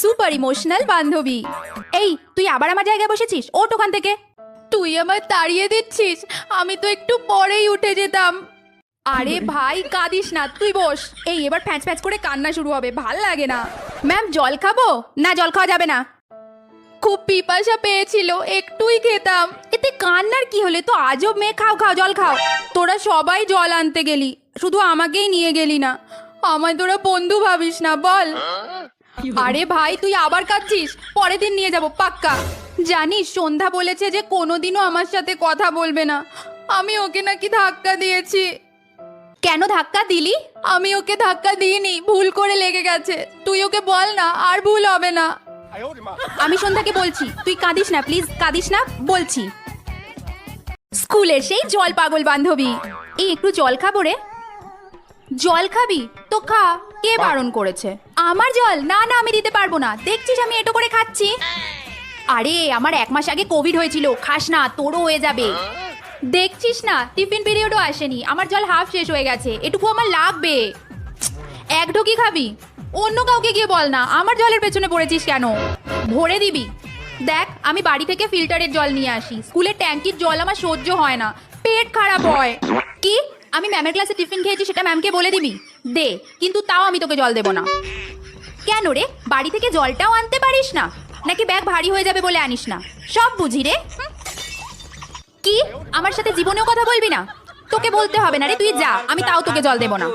Super emotional বান্ধবী। এই তুই আবার আমার জায়গায় বসেছিস? ওঠ ওখান থেকে। তুই আমায় তাড়িয়ে দিচ্ছিস। আমি তো একটু পরেই উঠে যেতাম। আরে ভাই কাঁদিস না তুই বস। এই এবার ফ্যাঁচ ফ্যাঁচ করে কান্না শুরু হবে ভালো লাগে না। ম্যাম জল খাব? না জল খাওয়া যাবে না। খুব পিপাসা পেয়েছিল একটুই খেতাম। এতে কান্নার কি হলে? তো আজও মেয়ে খাও খাও জল খাও। তোরা সবাই জল আনতে গেলি শুধু আমাকেই নিয়ে গেলি না। আমায় তোরা বন্ধু ভাবিস না বল। আরে ভাই তুই আবার কাঁদছিস? পরের দিন নিয়ে যাব পাক্কা। জানিস সন্ধ্যা বলেছে যে কোনোদিনও আমার সাথে কথা বলবে না। আমি ওকে নাকি ধাক্কা দিয়েছি। কেন ধাক্কা দিলি? আমি ওকে ধাক্কা দিইনি ভুল করে লেগে গেছে। তুই ওকে বল না আর ভুল হবে না। আমি সন্ধ্যাকে বলছি তুই কাঁদিস না প্লিজ কাঁদিস না বলছি। স্কুলের সেই জল পাগল বান্ধবী। এই একটু জল খাব রে। জল খাবি? তো খা। কে বারণ করেছে? আমার জল? না না আমি দিতে পারব না। দেখছিস আমি এটো করে খাচ্ছি? আরে আমার এক মাস আগে কোভিড হয়েছিল। খাস না তোরও হয়ে যাবে। দেখছিস না টিফিন পিরিয়ডও আসেনি। আমার জল হাফ শেষ হয়ে গেছে। এটুকু আমার লাগবে। এক ঢোকি খাবি? অন্য কাউকে গিয়ে বল না। আমার জলের পেছনে পড়েছিস কেন? ভরে দিবি। দেখ আমি বাড়ি থেকে ফিল্টারের জল নিয়ে আসি। স্কুলের ট্যাঙ্কির জল আমার সহ্য হয় না। পেট খারাপ হয়। কি? আমি ম্যামের ক্লাসে টিফিন খেয়েছি, সেটা ম্যামকে বলে দিবি। দে, কিন্তু তাও আমি তোকে জল দেবো না। কেন রে? বাড়ি থেকে জলটাও আনতে পারিস না? নাকি ব্যাগ ভারী হয়ে যাবে বলে আনিস না? সব বুঝি রে। কি? আমার সাথে জীবনেও কথা বলবি না? তোকে বলতে হবে না রে, তুই যা, আমি তাও তোকে জল দেবো না।